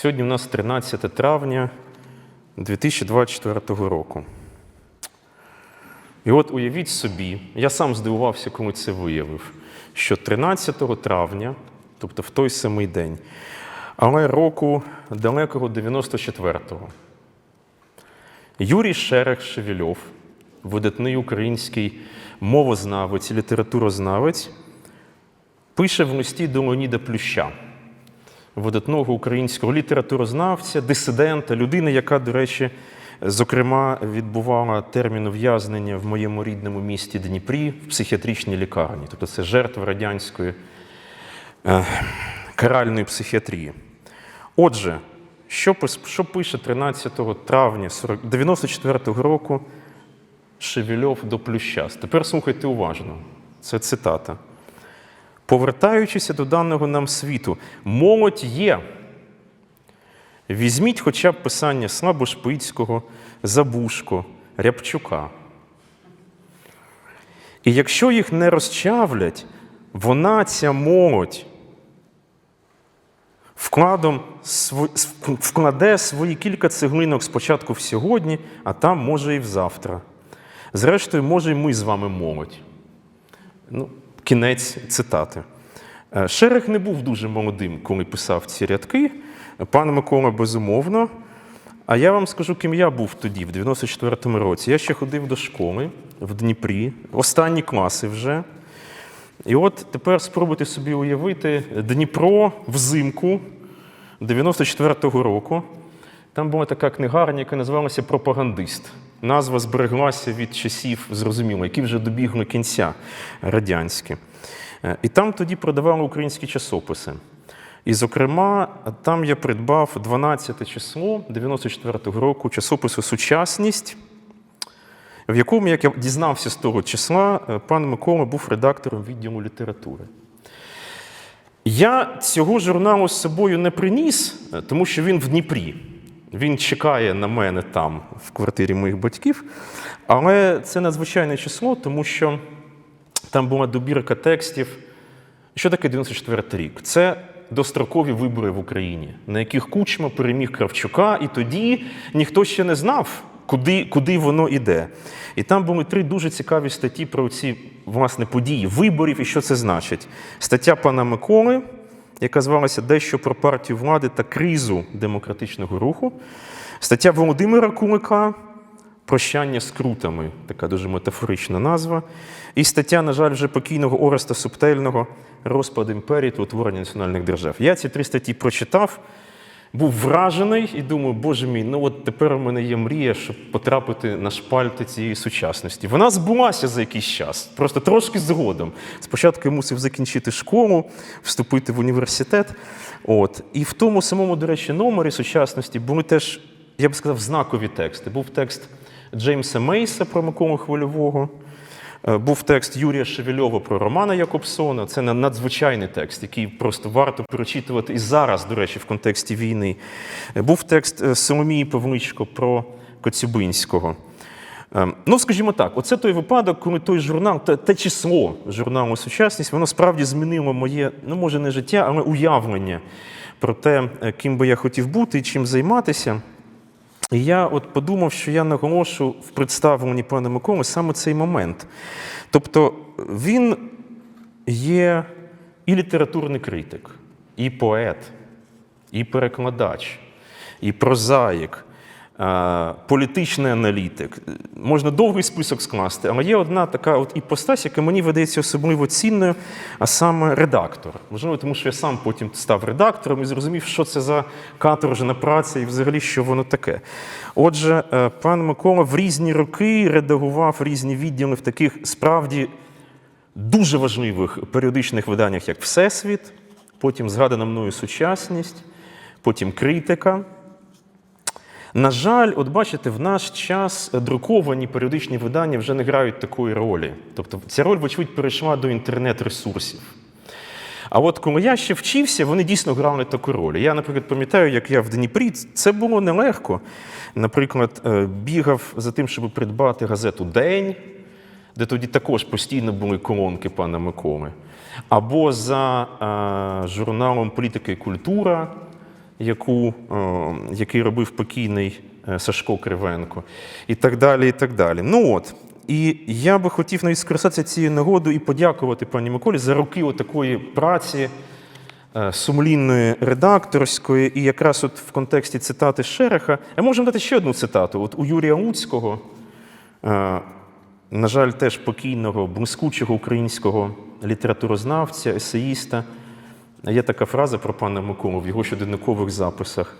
Сьогодні у нас 13 травня 2024 року. І от уявіть собі, я сам здивувався, коли це виявив, що 13 травня, тобто в той самий день, але року далекого 94-го, Юрій Шерех Шевельов, видатний український мовознавець і літературознавець, пише в листі до Леоніда Плюща, видатного українського літературознавця, дисидента, людини, яка, до речі, зокрема, відбувала термін ув'язнення в моєму рідному місті Дніпрі в психіатричній лікарні. Тобто це жертва радянської е, каральної психіатрії. Отже, що, що пише 13 травня 40 94-го року Шевельов до Плюща? Тепер слухайте уважно. Це цитата. Повертаючися до даного нам світу, молодь є. Візьміть хоча б писання Слабошпицького, Забушко, Рябчука. І якщо їх не розчавлять, вона, ця молодь, вкладом вкладе свої кілька цеглинок спочатку в сьогодні, а там може і взавтра. Зрештою, може, і ми з вами молодь. Ну, кінець цитати. Е, Шерех не був дуже молодим, коли писав ці рядки. Пан Микола, безумовно. А я вам скажу, ким я був тоді, в 94-му році. Я ще ходив до школи в Дніпрі, останні класи вже. І от тепер спробуйте собі уявити Дніпро взимку 94-го року. Там була така книгарня, яка називалася Пропагандист. Назва збереглася від часів, зрозуміло, які вже добігли кінця радянські. Е, І там тоді продавали українські часописи. І, зокрема, там я придбав 12 число 94-го року часопису Сучасність, в якому, як я дізнався з того числа, е, пан Микола був редактором відділу літератури. Я цього журналу з собою не приніс, е, тому що він в Дніпрі. Він чекає на мене там, в квартирі моїх батьків. Але це надзвичайне число, тому що там була добірка текстів. Що таке 94 рік? Це дострокові вибори в Україні, на яких Кучма переміг Кравчука, і тоді ніхто ще не знав, куди, куди воно йде. І там були три дуже цікаві статті про ці власне події виборів і що це значить. Стаття пана Миколи, яка звалася Дещо про партію влади та кризу демократичного руху. Стаття Володимира Кулика Прощання з крутами, така дуже метафорична назва. І стаття, на жаль, вже покійного Ореста Субтельного Розпад імперії та утворення національних держав. Я ці три статті прочитав, був вражений і думаю, боже мій, ну от тепер у мене є мрія, щоб потрапити на шпальти цієї сучасності. Вона збулася за якийсь час, просто трошки згодом. Спочатку я мусив закінчити школу, вступити в університет. От. І в тому самому, до речі, номері сучасності були теж, я б сказав, знакові тексти. Був текст Джеймса Мейса про Миколу Хвильового. Е, Був текст Юрія Шевельова про Романа Якобсона. Це надзвичайний текст, який просто варто перечитувати і зараз, до речі, в контексті війни. Е, Був текст е, Соломії Павличко про Коцюбинського. Ну, скажімо так, оце той випадок, коли той журнал, те, те число журналу Сучасність, воно справді змінило моє, ну може не життя, але уявлення про те, ким би я хотів бути і чим займатися. І я от подумав, що я наголошу в представленні пана Миколи саме цей момент. Тобто він є і літературний критик, і поет, і перекладач, і прозаїк, політичний аналітик. Можна довгий список скласти, але є одна така от іпостась, яка мені видається особливо цінною, а саме редактор. Можливо, тому що я сам потім став редактором і зрозумів, що це за каторжна праця і взагалі що воно таке. Отже, е, пан Микола в різні роки редагував різні відділи в таких справді дуже важливих періодичних виданнях, як Всесвіт, потім згадана мною сучасність, потім критика. На жаль, от бачите, в наш час друковані періодичні видання вже не грають такої ролі. Тобто ця роль, вочевидь, перейшла до інтернет-ресурсів. А от коли я ще вчився, вони дійсно грали таку роль. Я, наприклад, пам'ятаю, як я в Дніпрі, це було нелегко. Наприклад, е, бігав за тим, щоб придбати газету День, де тоді також постійно були колонки пана Миколи. Або за е, журналом Політика і культура, яку, е, який робив покійний е, Сашко Кривенко, і так далі. І так далі. Ну от. І я би хотів навіть скористатися цією нагодою і подякувати пані Миколі за роки отакої праці е, сумлінної редакторської, і якраз от в контексті цитати Шереха. Я можу дати ще одну цитату. От у Юрія Уцького, на жаль, теж покійного, блискучого українського літературознавця, есеїста, є така фраза про пана Миколу в його щоденникових записах.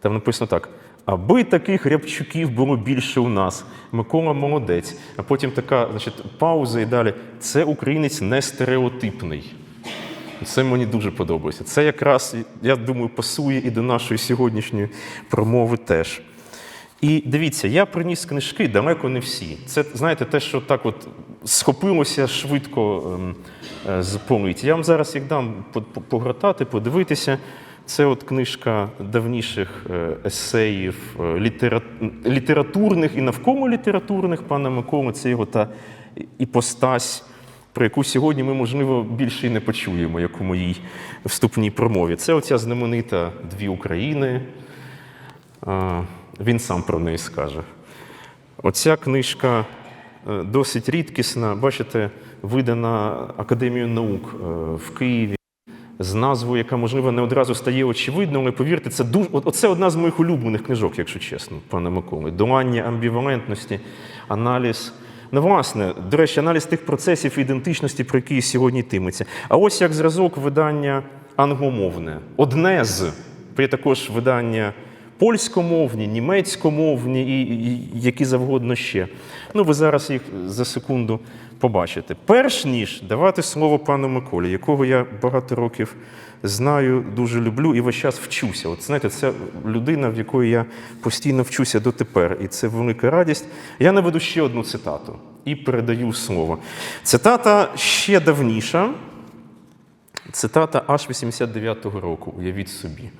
Там написано так: аби таких рябчуків було більше у нас. Микола молодець. А потім така значить, пауза і далі. Це українець не стереотипний. Це мені дуже подобається. Це якраз, я думаю, пасує і до нашої сьогоднішньої промови теж. І дивіться, я приніс книжки далеко не всі. Це, знаєте, те, що так от схопилося швидко ем, е, з полиць. Я вам зараз їх дам по- по- погортати, подивитися. Це от книжка давніших е, есеїв, е, літературних і навколо літературних пана Миколи. Це його та іпостась, про яку сьогодні ми, можливо, більше і не почуємо, як у моїй вступній промові. Це оця знаменита Дві України. Він сам про неї скаже. Оця книжка досить рідкісна, бачите, видана Академією наук е, в Києві з назвою, яка, можливо, не одразу стає очевидною, але повірте, це дуже. Оце одна з моїх улюблених книжок, якщо чесно, пане Миколи. Долання амбівалентності, аналіз. Ну, власне, до речі, аналіз тих процесів ідентичності, про які сьогодні йтиметься. А ось як зразок видання англомовне. Одне з, є також видання польськомовні, німецькомовні і, і які завгодно ще. Ну, ви зараз їх за секунду побачите. Перш ніж давати слово пану Миколі, якого я багато років знаю, дуже люблю і весь час вчуся. От знаєте, це людина, в якої я постійно вчуся дотепер, і це велика радість. Я наведу ще одну цитату і передаю слово. Цитата ще давніша. Цитата аж 89-го року, уявіть собі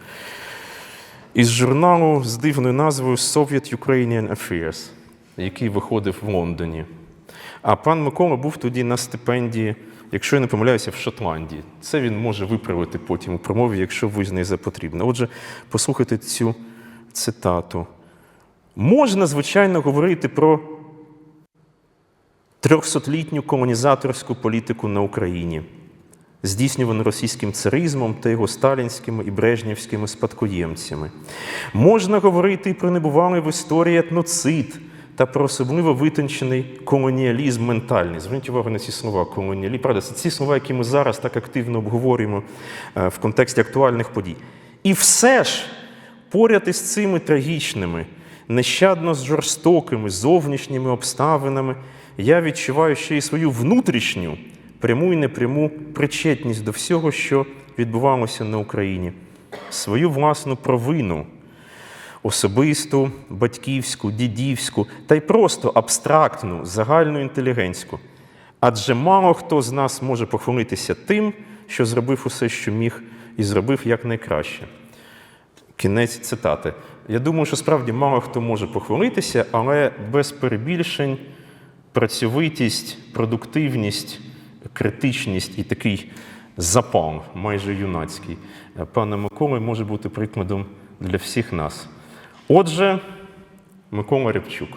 із журналу з дивною назвою Soviet Ukrainian Affairs, який виходив в Лондоні. А пан Микола був тоді на стипендії, якщо я не помиляюся, в Шотландії. Це він може виправити потім у промові, якщо визнає за потрібне. Отже, послухайте цю цитату. Можна, звичайно, говорити про трьохсотлітню колонізаторську політику на Україні здійснювано російським царизмом та його сталінськими і брежнівськими спадкоємцями. Можна говорити і про небувалий в історії етноцид та про особливо витончений колоніалізм ментальний. Зверніть увагу на ці слова колоніалізм. Правда, це ці слова, які ми зараз так активно обговорюємо е, в контексті актуальних подій. І все ж поряд із цими трагічними, нещадно з жорстокими зовнішніми обставинами я відчуваю ще й свою внутрішню пряму і непряму причетність до всього, що відбувалося на Україні, свою власну провину, особисту, батьківську, дідівську та й просто абстрактну, загальну інтелігентську. Адже мало хто з нас може похвалитися тим, що зробив усе, що міг, і зробив якнайкраще. Кінець цитати. Я думаю, що справді мало хто може похвалитися, але без перебільшень працьовитість, продуктивність, критичність і такий запал, майже юнацький, пана Миколи може бути прикладом для всіх нас. Отже, Микола Рябчук.